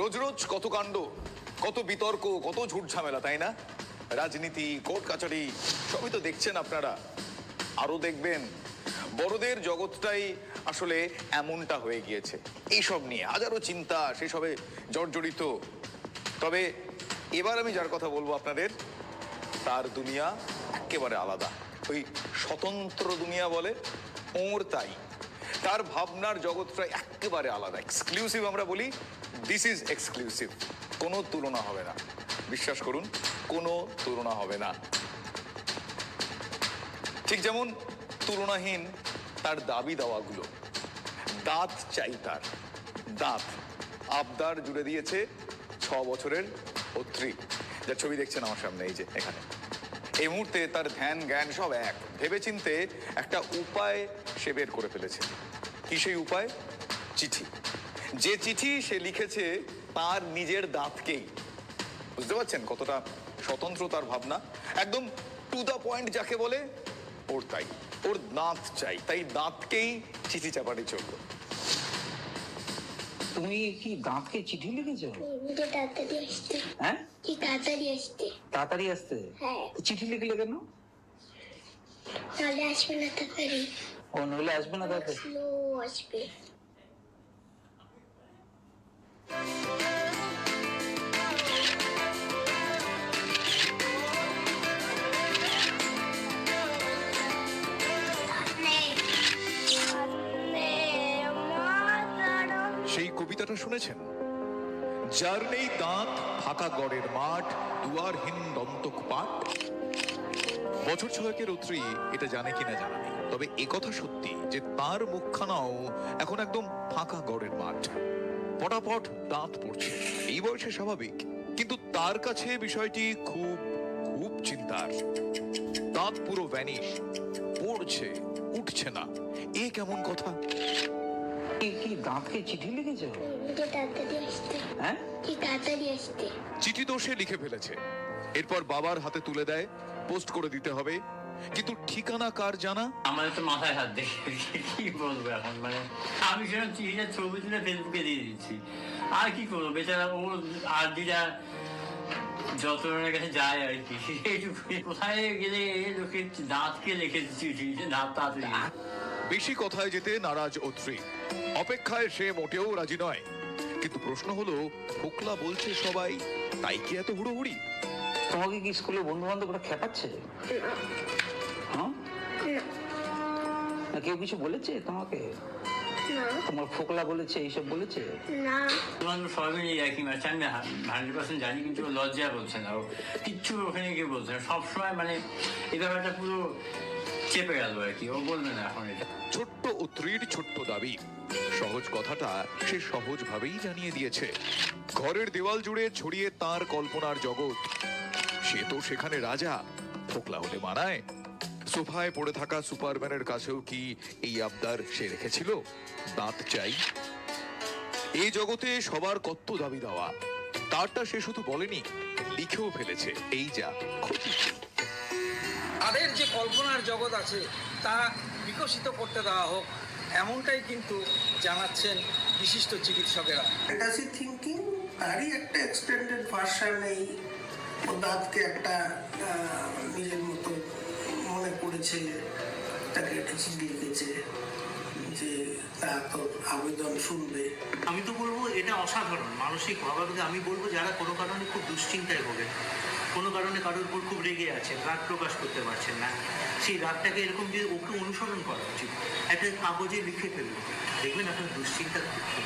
রোজ রোজ কত কাণ্ড, কত বিতর্ক, কত ঝুট ঝামেলা, তাই না? রাজনীতি, কোর্ট কাচারি, সবই তো দেখছেন আপনারা। আরও দেখবেন, বড়দের জগৎটাই আসলে এমনটা হয়ে গিয়েছে। এইসব নিয়ে হাজারো চিন্তা, সেসবে জর্জরিত। তবে এবার আমি যার কথা বলব আপনাদের, তার দুনিয়া একেবারে আলাদা। ওই স্বতন্ত্র দুনিয়া বলে ওর তাই। তার ভাবনার জগৎটা একেবারে আলাদা। এক্সক্লুসিভ আমরা বলি দিস ইজ এক্সক্লুসিভ কোনো তুলনা হবে না। বিশ্বাস করুন, কোনো তুলনা হবে না। ঠিক যেমন তুলনাহীন তার দাবি দাওয়াগুলো। দাঁত চাই তার। দাঁত। আবদার জুড়ে দিয়েছে ছ বছরের অত্রি যা ছবি দেখছেন আমার সামনে, এই যে, এখানে। এই মুহূর্তে তার ধ্যান জ্ঞান সব এক। ভেবেচিন্তে একটা উপায় সে বের করে ফেলেছে। কি সেই উপায়? চিঠি। যে চিঠি সে লিখেছে তার নিজের দাঁতকেই। বুঝতে পারছেন কতটা স্বতন্ত্র তার ভাবনা? একদম টু দ্য পয়েন্ট যাকে বলে ওর তাই। ওর দাঁত চাই তাই দাঁতকেই চিঠি চাপাটি চলবে তুমি কি দাঁতকে চিঠি লিখেছো? তাড়াতাড়ি আসতে হ্যাঁ? কি তাড়াতাড়ি আসতে তাড়াতাড়ি আসতে হ্যাঁ। চিঠি লিখলে কেন? তাহলে আসবে না তাড়াতাড়ি। ও নইলে আসবে না স্লো আসবে। সেই কবিতাটা শুনেছেন? যার নেই দাঁত ফাঁকা গড়ের মাঠ দুয়ারহীন দন্তক পাট। বছর ছয়েকের উত্তরি এটা জানে কিনা জানা নেই। তবে একথা সত্যি যে তার মুখখানাও এখন একদম ফাঁকা গড়ের মাঠ। পটাপট দাঁত পড়ছে। এই বয়সে স্বাভাবিক কিন্তু তার কাছে বিষয়টি খুব খুব চিন্তার। দাঁত পুরো ভ্যানিশ পড়ছে উঠছে না। এ কেমন কথা? কি কি দাঁতকে চিঠি লিখেছো? আসতে হ্যাঁ? চিঠি তো সে লিখে ফেলেছে। এরপর বাবার হাতে তুলে দেয় পোস্ট করে দিতে হবে। কিন্তু ঠিকানা কার জানা? আমাদের তো মাথায় হাত দেখে কি বলব এখন মানে আমি সেরকম চিঠিটা ছবি তুলে ফেসবুকে দিয়ে দিচ্ছি। আর কি করব? বেচারা ও আর দিটা যত জনের কাছে যায় আর কি এইটুকুই। কোথায় গেলে লোকে দাঁতকে চিঠি দাঁত তাড়াতাড়ি বেশি কথায় যেতে নারাজ অত্রি অপেক্ষায় সে মোটেও রাজি নয়। কিন্তু প্রশ্ন হলো ফোকলা বলছে সবাই তাই কি এত হুড়োহুড়ি? তোমাকে কি স্কুলে বন্ধু বান্ধবরা খেপাচ্ছে? হ্যাঁ? না কেউ কিছু বলেছে তোমাকে? তোমার ফোকলা বলেছে এইসব বলেছে? না তোমার সবাই মিলে একই ম্যাচ আমি হান্ড্রেড পার্সেন্ট জানি কিন্তু লজ্জা বলছে না কিচ্ছু ওখানে গিয়ে বলছে না। সবসময় মানে এই ব্যাপারটা পুরো চেপে গেল আর কি ও বলবে না এখন এটা। ছোট্ট উত্রির ছোট্ট দাবি। সহজ কথাটা সে সহজ ভাবেই জানিয়ে দিয়েছে। ঘরের দেওয়াল জুড়ে ছড়িয়ে তার কল্পনার জগৎ। সে তো সেখানে রাজা। ফোকলা হলে মানায় সোফায় পড়ে থাকা সুপারম্যানের কাছেও কি এই আবদার সে রেখেছিল? দাঁত চাই। এই জগতে সবার কত দাবি দেওয়া। তারটা সে শুধু বলেনি লিখেও ফেলেছে। এই যা ক্ষতি। তাদের যে কল্পনার জগৎ আছে তা বিকশিত করতে দেওয়া হোক এমনটাই কিন্তু জানাচ্ছেন বিশিষ্ট চিকিৎসকেরা। ফ্যান্টাসি থিঙ্কিং তারই একটা এক্সটেন্ডেড ভার্সন এই দাঁতকে একটা নিজের মতো মনে করেছে তাকে একটা চিঠি লিখেছে যে তা তো আবেদন শুনবে। আমি তো বলব এটা অসাধারণ। মানসিক ভাবাবেগে আমি বলব যারা কোনো কারণে খুব দুশ্চিন্তায় ভোগে, কোনো কারণে কারোর উপর খুব রেগে আছেন রাগ প্রকাশ করতে পারছেন না, সেই রাগটাকে এরকম যে ওকে অনুসরণ করা উচিত। একটা কাগজে লিখে ফেলুন। দেখবেন আপনার দুশ্চিন্তা খুব